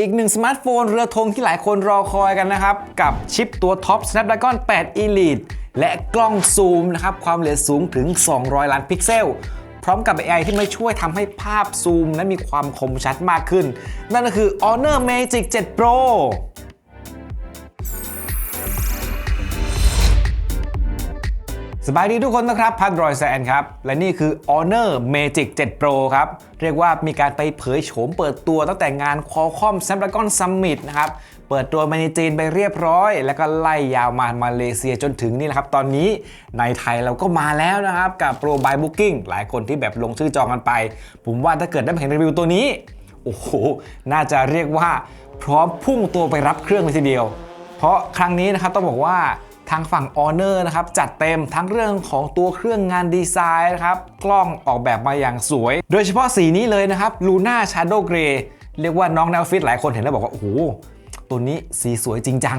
อีกหนึ่งสมาร์ทโฟนเรือธงที่หลายคนรอคอยกันนะครับ กับชิปตัวท็อป Snapdragon 8 Elite และกล้องซูมนะครับ ความเอียดสูงถึง 200 ล้านพิกเซล พร้อมกับ AI ที่มาช่วยทำให้ภาพซูม และมีความคมชัดมากขึ้น นั่นก็คือ Honor Magic 7 Pro สบายดีทุกคนนะครับ พัดรอยแซนครับ และนี่คือ Honor Magic 7 Pro ครับ เรียกว่ามีการไปเผยโฉมเปิดตัวตั้งแต่งาน Qualcomm Snapdragon Summit นะครับ เปิดตัวมาในจีนไปเรียบร้อย แล้วก็ไล่ยาวมามาเลเซียจนถึงนี่นะครับ ตอนนี้ในไทยเราก็มาแล้วนะครับ กับ Pro by Booking หลายคนที่แบบลงชื่อจองกันไป ผมว่าถ้าเกิดได้มาเห็นรีวิวตัวนี้ โอ้โห น่าจะเรียกว่าพร้อมพุ่งตัวไปรับเครื่องเลยทีเดียว เพราะครั้งนี้นะครับต้องบอกว่า ทางฝั่ง Honor นะครับจัดเต็มทั้งเรื่องของตัวเครื่องงานดีไซน์นะครับกล้องออกแบบมาอย่างสวย โดยเฉพาะสีนี้เลยนะครับ Luna Shadow Grey เรียกว่าน้องแนวฟิตหลายคนเห็นแล้วบอกว่า โอ้โห ตัวนี้สีสวยจริงจัง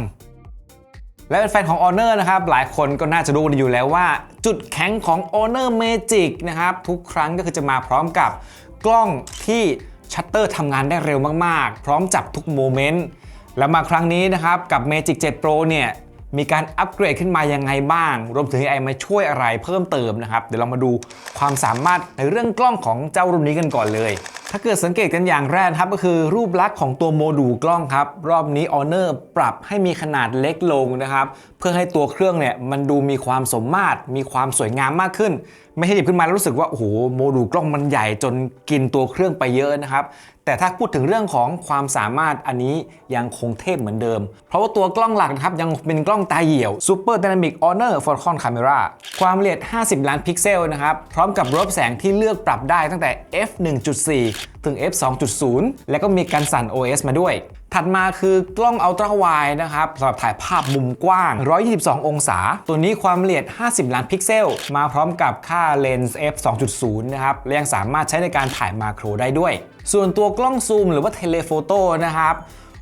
และเป็นแฟนของ Honor นะครับ หลายคนก็น่าจะรู้อยู่แล้วว่า จุดแข็งของ Honor Magic นะครับ ทุกครั้งก็คือจะมาพร้อมกับกล้องที่ชัตเตอร์ทำงานได้เร็วมาก ๆ พร้อมจับทุกโมเมนต์แล้วมาครั้งนี้นะครับ กับ Magic 7 Pro เนี่ย มีการอัปเกรดขึ้นมายังไงบ้าง รวมถึง AI มาช่วยอะไรเพิ่มเติมนะครับ เดี๋ยวเรามาดูความสามารถในเรื่องกล้องของเจ้ารุ่นนี้กันก่อนเลยถ้าเกิดสังเกตกันอย่างแรกครับก็คือรูปลักษณ์ของตัวโมดูลกล้องครับ รอบนี้ Honor ปรับให้มีขนาดเล็กลงนะครับ เพื่อให้ตัวเครื่องเนี่ยมันดูมีความสมมาตร มีความสวยงามมากขึ้น ไม่ใช่หยิบขึ้นมาแล้วรู้สึกว่าโอ้โหโมดูลกล้องมันใหญ่จนกินตัวเครื่องไปเยอะนะครับแต่ถ้าพูดถึงเรื่องของความสามารถอันนี้ยังคงเทพเหมือนเดิม เพราะว่าตัวกล้องหลักนะครับยังเป็นกล้องตาเหี่ยว Super Dynamic Honor Focus Camera ความละเอียด 50 ล้านพิกเซลนะครับ พร้อมกับรบแสงที่เลือกปรับได้ตั้งแต่ f 1.4ถึง f 2.0 และก็มีการสั่น OS มาด้วย ถัดมาคือกล้อง Ultra Wide นะครับสำหรับถ่ายภาพมุมกว้าง 122 องศา ตัวนี้ความละเอียด 50 ล้านพิกเซล มาพร้อมกับค่าเลนส์ f 2.0 นะครับและยังสามารถใช้ในการถ่ายมาโครได้ด้วย ส่วนตัวกล้องซูมหรือว่าเทเลโฟโต้นะครับ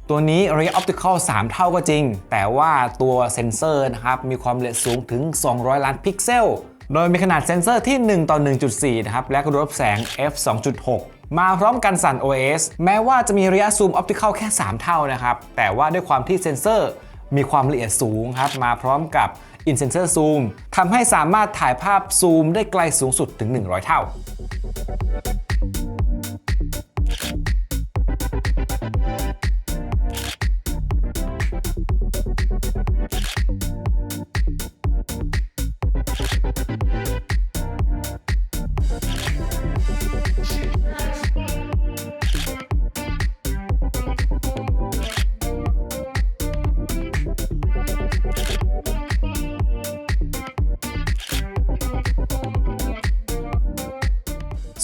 ตัวนี้ระยะออปติคอล3เท่าก็จริง แต่ว่าตัวเซนเซอร์นะครับ มีความละเอียดสูงถึง 200 ล้านพิกเซล โดยมีขนาดเซนเซอร์ที่ 1 ต่อ 1.4 นะครับ และกระรบแสง f 2.6 มาพร้อมกันสั่น OS แม้ว่าจะมีระยะซูมออปติคอลแค่ 3 เท่านะครับ แต่ว่าด้วยความที่เซนเซอร์มีความละเอียดสูงครับ มาพร้อมกับอินเซนเซอร์ซูมทำให้สามารถถ่ายภาพซูมได้ไกลสูงสุดถึง 100 เท่า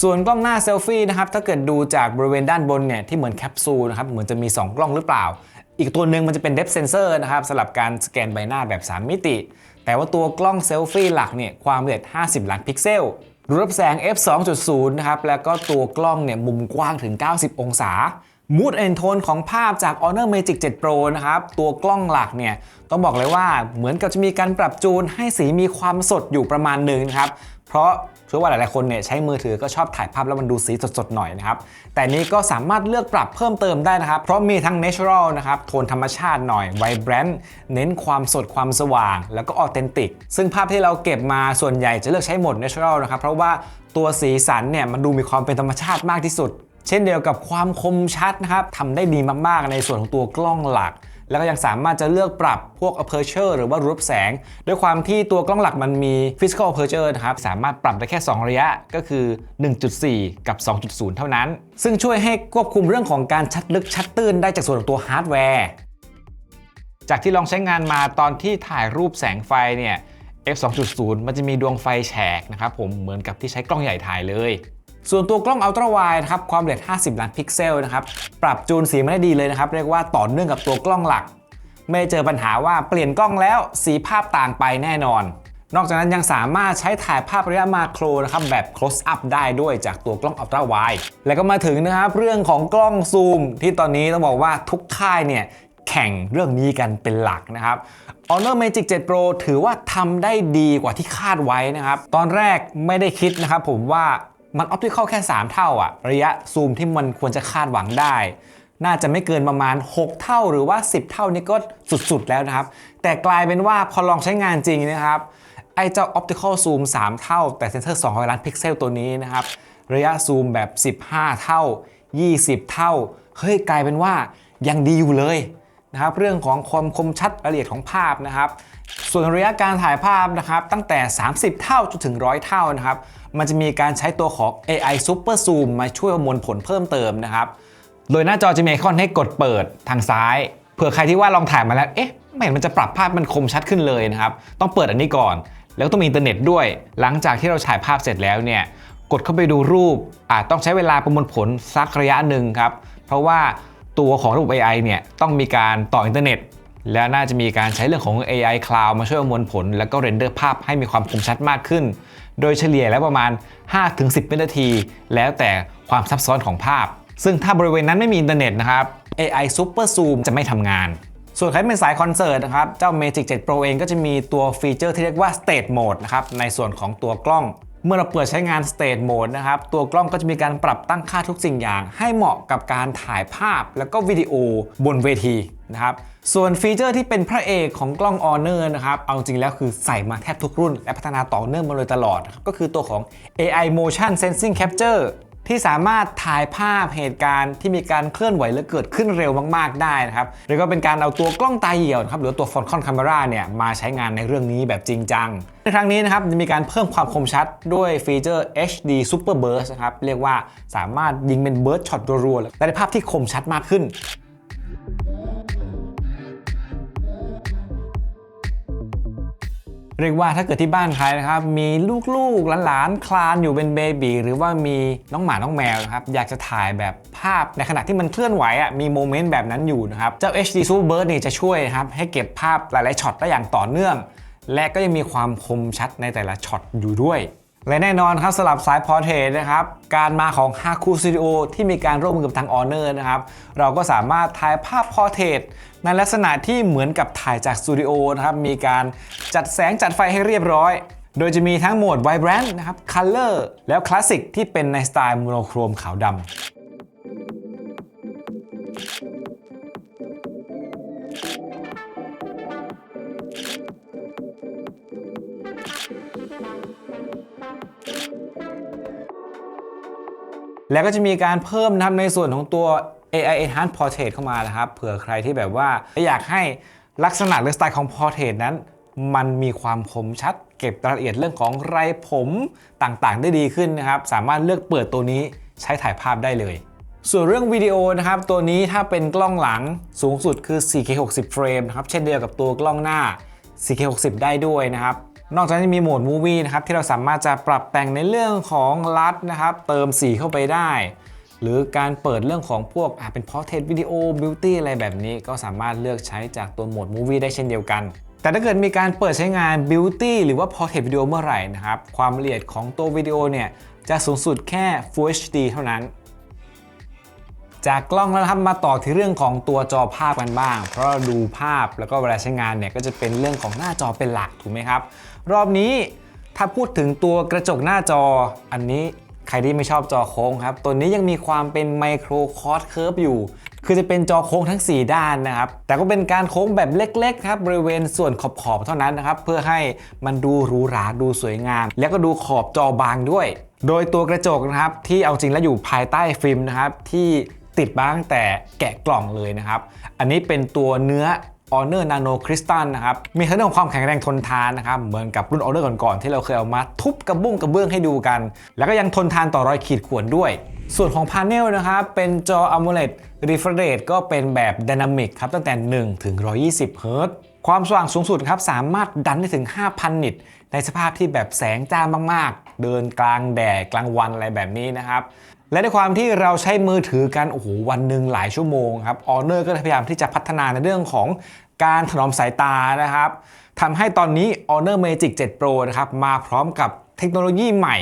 ส่วนกล้องหน้าเซลฟี่นะครับถ้าเกิดดูจากบริเวณด้านบนเนี่ยที่เหมือนแคปซูลนะครับเหมือนจะมี 2 กล้องหรือเปล่า อีกตัวหนึ่งมันจะเป็น depth sensor นะครับสำหรับการสแกนใบหน้าแบบ 3 มิติ แต่ว่าตัวกล้องเซลฟี่หลักเนี่ยความละเอียด 50 ล้านพิกเซลรูรับแสง f 2.0นะครับแล้วก็ตัวกล้องเนี่ยมุมกว้างถึง 90 องศามูดแอนโทนของภาพจาก Honor Magic 7 Pro นะครับ ตัวกล้องหลักเนี่ย ต้องบอกเลยว่าเหมือนกับจะมีการปรับจูนให้สีมีความสดอยู่ประมาณหนึ่งนะครับ เพราะ ชื่อว่าหลายๆคนเนี่ยใช้มือถือก็ชอบถ่ายภาพแล้วมันดูสีสดๆหน่อยนะครับ แต่นี้ก็สามารถเลือกปรับเพิ่มเติมได้นะครับ เพราะมีทั้ง natural นะครับ โทนธรรมชาติหน่อย vibrant เน้นความสดความสว่าง แล้วก็ authentic ซึ่งภาพที่เราเก็บมาส่วนใหญ่จะเลือกใช้โหมด natural นะครับ เพราะว่าตัวสีสันเนี่ยมันดูมีความเป็นธรรมชาติมากที่สุด เช่นเดียวกับความคมชัดนะครับทำได้ดีมากๆในส่วนของตัวกล้องหลัก แล้วก็ยังสามารถจะเลือกปรับพวก aperture หรือว่ารูปแสง ด้วยความที่ตัวกล้องหลักมันมี physical aperture นะครับ สามารถปรับได้แค่ 2 ระยะก็คือ 1.4 กับ 2.0 เท่านั้น ซึ่งช่วยให้ควบคุมเรื่องของการชัดลึกชัดตื้นได้จากส่วนของตัวฮาร์ดแวร์ จากที่ลองใช้งานมาตอนที่ถ่ายรูปแสงไฟเนี่ย f 2.0 มันจะมีดวงไฟแฉกนะครับผมเหมือนกับที่ใช้กล้องใหญ่ถ่ายเลย ส่วนตัวกล้อง Ultra Wide นะครับความละเอียด 50 ล้านพิกเซลนะครับปรับจูนสีมาได้ดีเลยนะครับเรียกว่าต่อเนื่องกับตัวกล้องหลัก ไม่เจอปัญหาว่าเปลี่ยนกล้องแล้วสีภาพต่างไปแน่นอน นอกจากนั้นยังสามารถใช้ถ่ายภาพระยะมาโครนะครับแบบ close up ได้ด้วยจากตัวกล้อง Ultra Wide แล้วก็มาถึงนะครับเรื่องของกล้องซูม ที่ตอนนี้ต้องบอกว่าทุกค่ายเนี่ยแข่งเรื่องนี้กันเป็นหลักนะครับ Honor Magic 7 Pro ถือว่าทำได้ดีกว่าที่คาดไว้นะครับ ตอนแรกไม่ได้คิดนะครับผมว่า มันออปติคอลแค่ 3 เท่าอะระยะซูมที่มันควรจะคาดหวังได้ น่าจะไม่เกินประมาณ 6 เท่าหรือว่า 10 เท่านี่ก็สุดๆแล้วนะครับ แต่กลายเป็นว่าพอลองใช้งานจริงนะครับ ไอ้เจ้า optical zoom 3 เท่า แต่เซนเซอร์200ล้านพิกเซลตัวนี้นะครับ ระยะซูมแบบ 15 เท่า 20 เท่า เฮ้ยกลายเป็นว่ายังดีอยู่เลยนะครับเรื่องของความคมชัดละเอียดของภาพนะครับ ส่วนระยะการถ่ายภาพนะครับตั้งแต่ 30 เท่าจนถึง 100 เท่านะครับมันจะมีการใช้ตัวของ AI Super Zoom มาช่วยประมวลผลเพิ่มเติมนะครับ โดยหน้าจอจะมีไอคอนให้กดเปิดทางซ้าย เผื่อใครที่ว่าลองถ่ายมาแล้ว เอ๊ะ ไม่เห็นมันจะปรับภาพมันคมชัดขึ้นเลยนะครับ ต้องเปิดอันนี้ก่อน แล้วต้องมีอินเทอร์เน็ตด้วย หลังจากที่เราถ่ายภาพเสร็จแล้วเนี่ย กดเข้าไปดูรูป อาจต้องใช้เวลาประมวลผลสักระยะหนึ่งครับ เพราะว่าตัวของระบบ AI เนี่ยต้องมีการต่ออินเทอร์เน็ต และน่าจะมีการใช้เรื่องของ AI Cloud มาช่วยประมวลผล แล้วก็เรนเดอร์ภาพให้มีความคมชัดมากขึ้น โดยเฉลี่ยแล้วประมาณ 5-10 วินาที แล้วแต่ความซับซ้อนของภาพ ซึ่งถ้าบริเวณนั้นไม่มีอินเทอร์เน็ตนะครับ AI Super Zoom จะไม่ทำงาน ส่วนใครเป็นสายคอนเสิร์ตนะครับ เจ้า Magic 7 Pro เองก็จะมีตัวฟีเจอร์ที่เรียกว่า State Mode นะครับ ในส่วนของตัวกล้อง เมื่อเราเปิดใช้งาน State Mode นะครับ ตัวกล้องก็จะมีการปรับตั้งค่าทุกสิ่งอย่าง ให้เหมาะกับการถ่ายภาพแล้วก็วิดีโอบนเวทีนะครับ ส่วนฟีเจอร์ที่เป็นพระเอกของกล้อง Honor นะครับ เอาจริงแล้วคือใส่มาแทบทุกรุ่น และพัฒนาต่อเนื่องมาโดยตลอด ก็คือตัวของ AI Motion Sensing Capture ที่สามารถถ่ายภาพเหตุการณ์ที่มีการเคลื่อนไหวและเกิดขึ้นเร็วมาก ๆ ได้นะครับหรือก็เป็นการเอาตัวกล้องตาเหี่ยวนะครับหรือตัวฟอนคอนคาเมราเนี่ยมาใช้งานในเรื่องนี้แบบจริงจังในครั้งนี้นะครับจะมีการเพิ่มความคมชัดด้วยฟีเจอร์ HD Super Burst นะครับเรียกว่าสามารถยิงเป็นเบิร์ดช็อตรัวๆและได้ภาพที่คมชัดมากขึ้น เรียกว่าถ้าเกิดที่บ้านใครนะครับ มีลูกๆหลานๆคลานอยู่เป็นเบบีหรือว่ามีน้องหมาน้องแมวนะครับ อยากจะถ่ายแบบภาพในขณะที่มันเคลื่อนไหวอะมีโมเมนต์แบบนั้นอยู่นะครับ เจ้า HD Super Bird นี่จะช่วยครับ ให้เก็บภาพหลายๆช็อตได้อย่างต่อเนื่อง และก็ยังมีความคมชัดในแต่ละช็อตอยู่ด้วย และแน่นอนครับสำหรับสายพอร์เทรตนะครับการมาของ Haku Studio ที่มีการร่วมมือกับทาง Honor นะครับเราก็สามารถถ่ายภาพพอร์เทรตในลักษณะที่เหมือนกับถ่ายจากสตูดิโอนะครับมีการจัดแสงจัดไฟให้เรียบร้อย โดยจะมีทั้งโหมด Vibrant นะครับ Color แล้ว Classic ที่เป็นในสไตล์โมโนโครมขาวดำ แล้วก็จะมีการเพิ่มนะครับในส่วนของตัว AI Enhanced Portrait เข้ามานะครับ เผื่อใครที่แบบว่าอยากให้ลักษณะหรือสไตล์ของ Portrait นั้น มันมีความคมชัด เก็บรายละเอียดเรื่องของไรผมต่างๆ ได้ดีขึ้นนะครับ สามารถเลือกเปิดตัวนี้ใช้ถ่ายภาพได้เลย ส่วนเรื่องวิดีโอนะครับ ตัวนี้ถ้าเป็นกล้องหลังสูงสุดคือ 4K 60 เฟรมนะครับ เช่นเดียวกับตัวกล้องหน้า 4K 60 ได้ด้วยนะครับ นอกจากนี้มีโหมด Movie นะครับที่เราสามารถจะปรับแต่งในเรื่องของลัดนะครับ เติมสีเข้าไปได้ หรือการเปิดเรื่องของพวกเป็น Portrait Video Beauty อะไรแบบนี้ ก็สามารถเลือกใช้จากตัวโหมด Movie ได้เช่นเดียวกัน แต่ถ้าเกิดมีการเปิดใช้งาน Beauty หรือว่า Portrait Video เมื่อไหร่นะครับความละเอียดของตัววิดีโอเนี่ยจะสูงสุดแค่ Full HD เท่านั้นจากกล้องแล้วครับมาต่อที่เรื่องของตัวจอภาพกันบ้าง เพราะเราดูภาพแล้วก็เวลาใช้งานเนี่ยก็จะเป็นเรื่องของหน้าจอเป็นหลักถูกไหมครับ รอบนี้ถ้าพูดถึงตัวกระจกหน้าจอ อันนี้ใครที่ไม่ชอบจอโค้งครับ ตัวนี้ยังมีความเป็นไมโครคอร์สเคิร์ฟอยู่ คือจะเป็นจอโค้งทั้ง 4 ด้านนะครับ แต่ก็เป็นการโค้งแบบเล็กๆครับ บริเวณส่วนขอบๆเท่านั้นนะครับ เพื่อให้มันดูหรูหราดูสวยงาม แล้วก็ดูขอบจอบางด้วย โดยตัวกระจกนะครับที่เอาจริงแล้วอยู่ภายใต้ฟิล์มนะครับที่ติดมางแต่แกะกล่องเลยนะครับ อันนี้เป็นตัวเนื้อ Honor Nano Crystal นะครับ มีทั้งเรื่องของความแข็งแรงทนทานนะครับ เหมือนกับรุ่น Honor ก่อนๆที่เราเคยเอามาทุบกระบุ้งกระเบื้องให้ดูกัน แล้วก็ยังทนทานต่อรอยขีดข่วนด้วย ส่วนของพาเนลนะครับ เป็นจอ AMOLED Refresh Rate ก็เป็นแบบ Dynamic ครับ ตั้งแต่ 1 ถึง 120 เฮิรตซ์ความสว่างสูงสุดครับ สามารถดันได้ถึง 5,000 นิต ในสภาพที่แบบแสงจ้ามากๆ เดินกลางแดดกลางวันอะไรแบบนี้นะครับและในความที่เราใช้มือถือกันโอ้โหวันหนึ่งหลายชั่วโมงครับ Honor ก็พยายามที่จะพัฒนาในเรื่องของ การถนอมสายตานะครับทำให้ตอนนี้ Honor Magic 7 Pro นะครับมาพร้อมกับเทคโนโลยีใหม่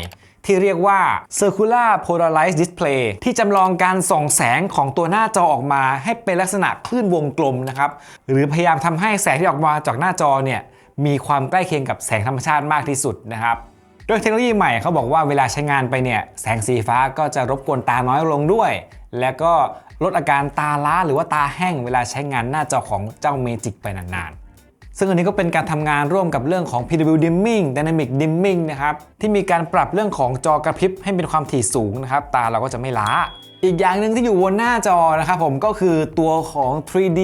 ที่เรียกว่า Circular Polarized Display ที่จำลองการส่องแสงของตัวหน้าจอออกมาให้เป็นลักษณะคลื่นวงกลมนะครับ หรือพยายามทำให้แสงที่ออกมาจากหน้าจอเนี่ยมีความใกล้เคียงกับแสงธรรมชาติมากที่สุดนะครับ โดยเทคโนโลยีใหม่เขาบอกว่าเวลาใช้งานไปเนี่ยแสงสีฟ้าก็จะรบกวนตาน้อยลงด้วย แล้วก็ ลดอาการตาล้าหรือว่าตาแห้งเวลาใช้งานหน้าจอของเจ้า Magic ไปนานๆ ซึ่งอันนี้ก็เป็นการทำงานร่วมกับเรื่องของ PW Dimming Dynamic Dimming นะครับ ที่มีการปรับเรื่องของจอกระพริบให้เป็นความถี่สูงนะครับ ตาเราก็จะไม่ล้า อีกอย่างหนึ่งที่อยู่บนหน้าจอนะครับผมก็คือตัวของ 3D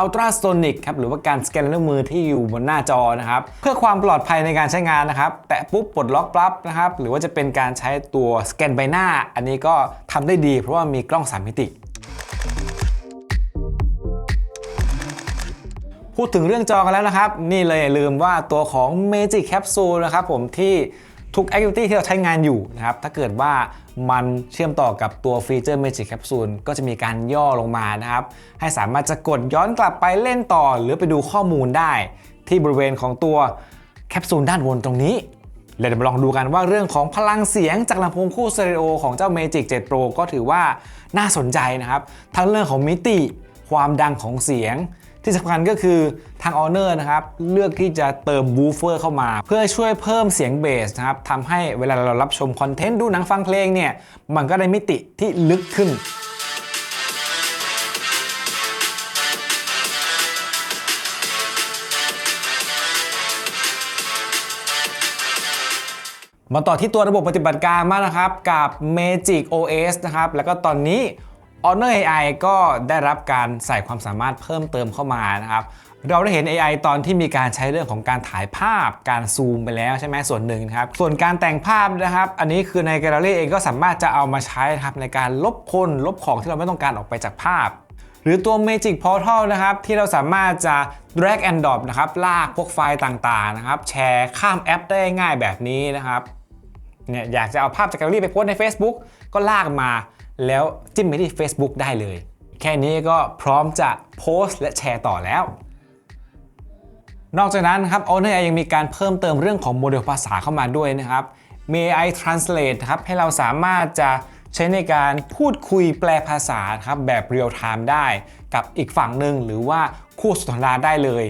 Ultrasonic ครับหรือว่าการสแกนนิ้วมือที่อยู่บนหน้าจอนะครับ เพื่อความปลอดภัยในการใช้งานนะครับ แตะปุ๊บปลดล็อกปั๊บนะครับ หรือว่าจะเป็นการใช้ตัวสแกนใบหน้า อันนี้ก็ทำได้ดีเพราะว่ามีกล้อง 3 มิติ พูดถึงเรื่องจอกันแล้วนะครับ นี่เลยลืมว่าตัวของ Magic Capsule นะครับผมที่ทุก Activity ที่เราใช้งานอยู่นะครับ ถ้าเกิดว่ามันเชื่อมต่อกับตัวฟีเจอร์ Magic Capsule ก็จะมีการย่อลงมานะครับ ให้สามารถจะกดย้อนกลับไปเล่นต่อ หรือไปดูข้อมูลได้ ที่บริเวณของตัวแคปซูลด้านบนตรงนี้เดี๋ยวมาลองดูกันว่าเรื่องของพลังเสียงจากลำโพงคู่สเตอริโอของเจ้า Magic 7 Pro ก็ถือว่าน่าสนใจนะครับ ทั้งเรื่องของมิติ ความดังของเสียง ที่สำคัญก็คือทาง Honor นะครับเลือกที่จะเติมบูฟเฟอร์เข้ามา เพื่อช่วยเพิ่มเสียงเบสนะครับทำให้เวลาเรารับชมคอนเทนต์ดูหนังฟังเพลงเนี่ยมันก็ได้มิติที่ลึกขึ้นมาต่อที่ตัวระบบปฏิบัติการมากนะครับกับ Magic OS นะครับ แล้วก็ตอนนี้ Honor AI ก็ได้รับการใส่ความสามารถเพิ่มเติมเข้ามานะครับเราได้เห็น AI ตอนที่มีการใช้เรื่องของการถ่ายภาพ การซูมไปแล้วใช่ไหมส่วนหนึ่งครับ ส่วนการแต่งภาพนะครับ อันนี้คือในแกลเลอรี่เองก็สามารถจะเอามาใช้นะครับในการลบคนลบของที่เราไม่ต้องการออกไปจากภาพ หรือตัว Magic Portal นะครับ ที่เราสามารถจะ drag and drop นะครับ ลากพวกไฟล์ต่างๆนะครับ แชร์ข้ามแอปได้ง่ายแบบนี้นะครับเนี่ยอยากจะเอาภาพจากแกลเลอรี่ไปโพสใน Facebook ก็ลากมา แล้วจิ้มไปที่ Facebook ได้เลย แค่นี้ก็พร้อมจะโพสต์และแชร์ต่อแล้ว นอกจากนั้นครับ Honor AI ยังมีการเพิ่มเติมเรื่องของโมเดลภาษาเข้ามาด้วยนะครับมี AI Translate ครับให้เราสามารถจะใช้ในการพูดคุยแปลภาษาครับแบบเรียลไทม์ได้กับอีกฝั่งหนึ่งหรือว่าคู่สนทนาได้เลย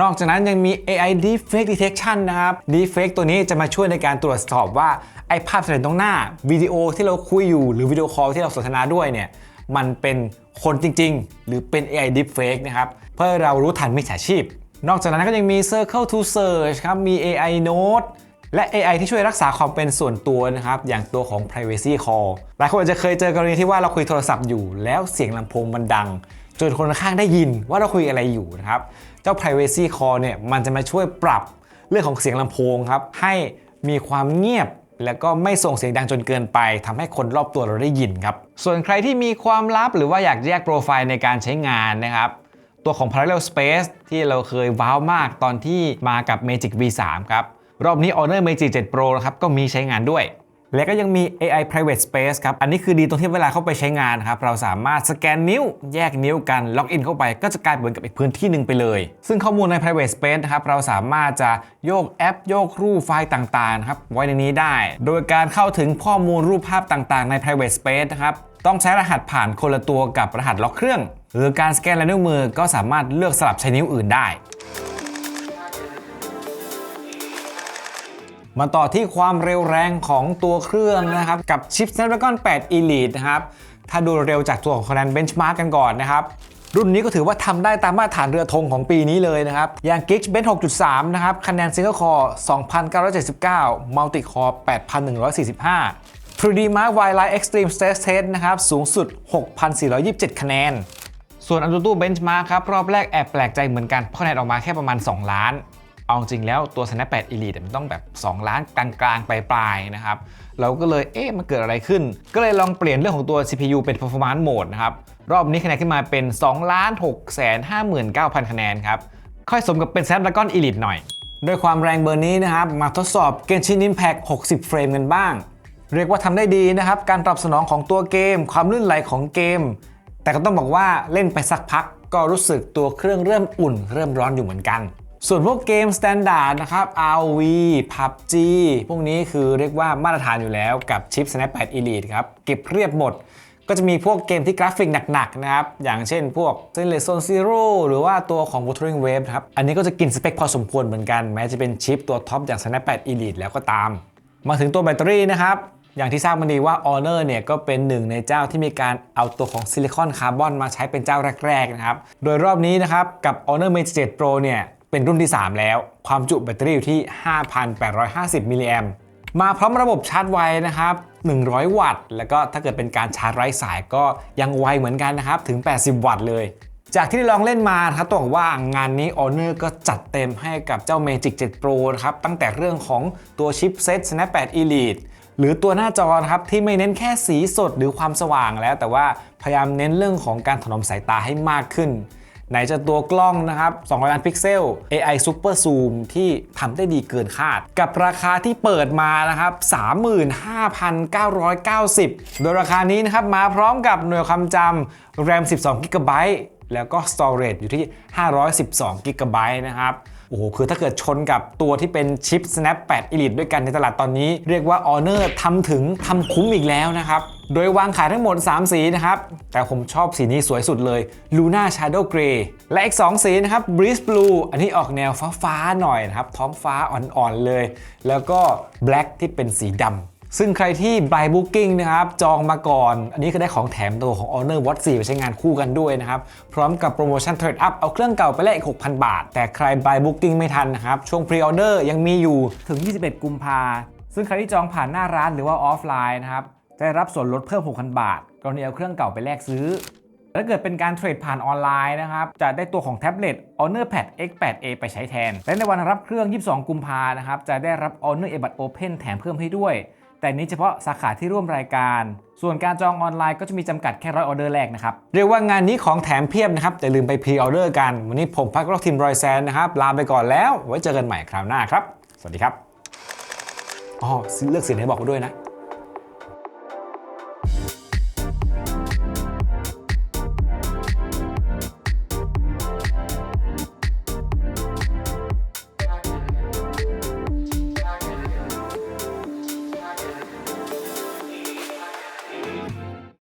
นอกจากนั้นยังมี AI Deepfake Detection นะครับ Deepfake ตัวนี้จะมาช่วยในการตรวจสอบว่า ไอ้ภาพที่เห็นตรงหน้าวิดีโอที่เราคุยอยู่หรือวิดีโอคอลที่เราสนทนาด้วยเนี่ยมันเป็นคนจริง ๆ หรือเป็น AI Deepfake นะครับ เพื่อเรารู้ทันมิจฉาชีพ นอกจากนั้นก็ยังมี Circle to Search ครับ มี AI Note และ AI ที่ช่วยรักษาความเป็นส่วนตัวนะครับ อย่างตัวของ Privacy Call หลายคนอาจจะเคยเจอกรณีที่ว่าเราคุยโทรศัพท์อยู่ แล้วเสียงลำโพงมันดัง จนคนข้างได้ยินว่าเราคุยอะไรอยู่นะครับ เจ้า Privacy Call เนี่ยมันจะมาช่วยปรับเรื่องของเสียงลำโพงครับ ให้มีความเงียบแล้วก็ไม่ส่งเสียงดังจนเกินไปทำให้คนรอบตัวเราได้ยินครับ ส่วนใครที่มีความลับหรือว่าอยากแยกโปรไฟล์ในการใช้งานนะครับ ตัวของ Parallel Space ที่เราเคยว้าวมากตอนที่มากับ Magic V3 ครับ รอบนี้ Honor Magic 7 Pro นะครับก็มีใช้งานด้วย และก็ยังมี AI Private Space ครับ อันนี้คือดีตรงที่เวลาเข้าไปใช้งานครับ เราสามารถสแกนนิ้ว แยกนิ้วกัน ล็อกอินเข้าไปก็จะกลายเหมือนกับอีกพื้นที่หนึ่งไปเลย ซึ่งข้อมูลใน Private Space นะครับ เราสามารถจะโยกแอป โยกรูปไฟล์ต่างๆครับไว้ในนี้ได้ โดยการเข้าถึงข้อมูลรูปภาพต่างๆ ใน Private Space นะครับต้องใช้รหัสผ่านคนละตัวกับรหัสล็อกเครื่อง หรือการสแกนลายนิ้วมือก็สามารถเลือกสลับใช้นิ้วอื่นได้ มาต่อที่ความเร็วแรงของตัวเครื่องนะครับ กับชิป Snapdragon 8 Elite นะครับ ถ้าดูเร็วจากตัวของคะแนนเบนช์มาร์กกันก่อนนะครับ รุ่นนี้ก็ถือว่าทำได้ตามมาตรฐานเรือธงของปีนี้เลยนะครับ อย่าง Geekbench 6.3 นะครับ คะแนน Single Core 2,979 Multi Core 8,145 3D Mark Wildlife Extreme Stress Test นะครับสูงสุด 6,427 คะแนน ส่วน Antutu Benchmark ครับรอบแรกแอบแปลกใจเหมือนกันเพราะคะแนนออกมาแค่ประมาณ 2 ล้าน เอาจริงแล้วตัว Snap 8 Elite มันต้องแบบ 2 ล้านกลางๆ ปลายๆนะครับ เราก็เลยเอ๊ะมันเกิดอะไรขึ้น ก็เลยลองเปลี่ยนเรื่องของตัว CPU เป็น Performance Mode นะครับ รอบนี้คะแนนขึ้นมาเป็น2ล้าน6 5 9 0 0คะแนนครับ ค่อยสมกับเป็น Snapdragon Elite หน่อยด้วยความแรงเบอร์นี้นะครับ มาทดสอบ Genshin Impact 60 เฟรมกันบ้าง เรียกว่าทำได้ดีนะครับ การตอบสนองของตัวเกม ความลื่นไหลของเกม แต่ก็ต้องบอกว่าเล่นไปสักพักก็รู้สึกตัวเครื่องเริ่มอุ่น เริ่มร้อนอยู่เหมือนกัน ส่วนพวกเกมสแตนดาร์ดนะครับ RV PUBG พวกนี้คือเรียกว่ามาตรฐานอยู่แล้วกับชิป Snap 8 Elite ครับ เก็บเรียบหมด ก็จะมีพวกเกมที่กราฟิกหนัก ๆ นะครับ อย่างเช่นพวก s t a i n l e s s Zone Zero หรือว่าตัวของ Wuthering Wave ครับ อันนี้ก็จะกินสเปคพอสมควรเหมือนกัน แม้จะเป็นชิปตัวท็อปอย่าง Snap 8 Elite แล้วก็ตาม มาถึงตัวแบตเตอรี่นะครับอย่างที่ทราบมันดีว่า Honor เนี่ยก็เป็นหนึ่งในเจ้าที่มีการเอาตัวของซิลิคอนคาร์บอนมาใช้เป็นเจ้าแรก ๆ นะครับ โดยรอบนี้นะครับกับ Honor Magic 7 Pro เนี่ย เป็นรุ่นที่ 3 แล้ว ความจุแบตเตอรี่อยู่ที่ 5,850 มิลลิแอมมาพร้อมระบบชาร์จไวนะครับ 100 วัตต์ แล้วก็ถ้าเกิดเป็นการชาร์จไร้สายก็ยังไวเหมือนกันนะครับ ถึง 80 วัตต์เลย จากที่ได้ลองเล่นมาครับต้องบอกว่างานนี้ Honor ก็จัดเต็มให้กับเจ้า Magic 7 Pro นะครับ ตั้งแต่เรื่องของตัวชิปเซ็ต Snap 8 Elite หรือตัวหน้าจอนะครับที่ไม่เน้นแค่สีสดหรือความสว่างแล้ว แต่ว่าพยายามเน้นเรื่องของการถนอมสายตาให้มากขึ้น ไหนจะตัวกล้องนะครับ200ล้านพิกเซล AI Super Zoom ที่ทำได้ดีเกินคาด กับราคาที่เปิดมานะครับ 35,990 โดยราคานี้นะครับมาพร้อมกับหน่วยความจำ RAM 12 g b แล้วก็ Storage อยู่ที่ 512 g b นะครับ อ้โหคือถ้าเกิดชนกับตัวที่เป็นชิป Snap 8 Elite ด้วยกันในตลาดตอนนี้ เรียกว่า Honor ทำถึงทำคุ้มอีกแล้วนะครับ โดยวางขายทั้งหมด 3 สีนะครับ แต่ผมชอบสีนี้สวยสุดเลย Luna Shadow Grey และอีก 2 สีนะครับ Breeze Blue อันนี้ออกแนวฟ้าๆหน่อยนะครับ ท้องฟ้าอ่อนๆเลย แล้วก็ Black ที่เป็นสีดำ ซึ่งใครที่ buy booking นะครับจองมาก่อน อันนี้ก็ได้ของแถมตัวของ Honor Watch 4 ไปใช้งานคู่กันด้วยนะครับ พร้อมกับโปรโมชั่น trade up เอาเครื่องเก่าไปแลกอีก 6,000 บาท แต่ใคร buy booking ไม่ทันนะครับ ช่วง pre order ยังมีอยู่ถึง 21 กุมภาซึ่งใครที่จองผ่านหน้าร้านหรือว่าออฟไลน์นะครับจะได้รับส่วนลดเพิ่ม 6,000 บาทกรณีเอาเครื่องเก่าไปแลกซื้อถ้าเกิดเป็นการเทรดผ่านออนไลน์นะครับ จะได้ตัวของแท็บเล็ต Honor Pad X8a ไปใช้แทน และในวันรับเครื่อง 22 กุมภานะครับ จะได้รับ Honor earbud Open แถมเพิ่มให้ด้วย แต่นี้เฉพาะสาขาที่ร่วมรายการ ส่วนการจองออนไลน์ก็จะมีจำกัดแค่ร้อยออเดอร์แรกนะครับ เรียกว่างานนี้ของแถมเพียบนะครับแต่ลืมไปพรีออเดอร์กัน วันนี้ผมพักรอกทีมรอยแซนนะครับลาไปก่อนแล้ว ไว้เจอกันใหม่คราวหน้าครับ สวัสดีครับอ๋อเลือกสินให้บอกด้วยนะ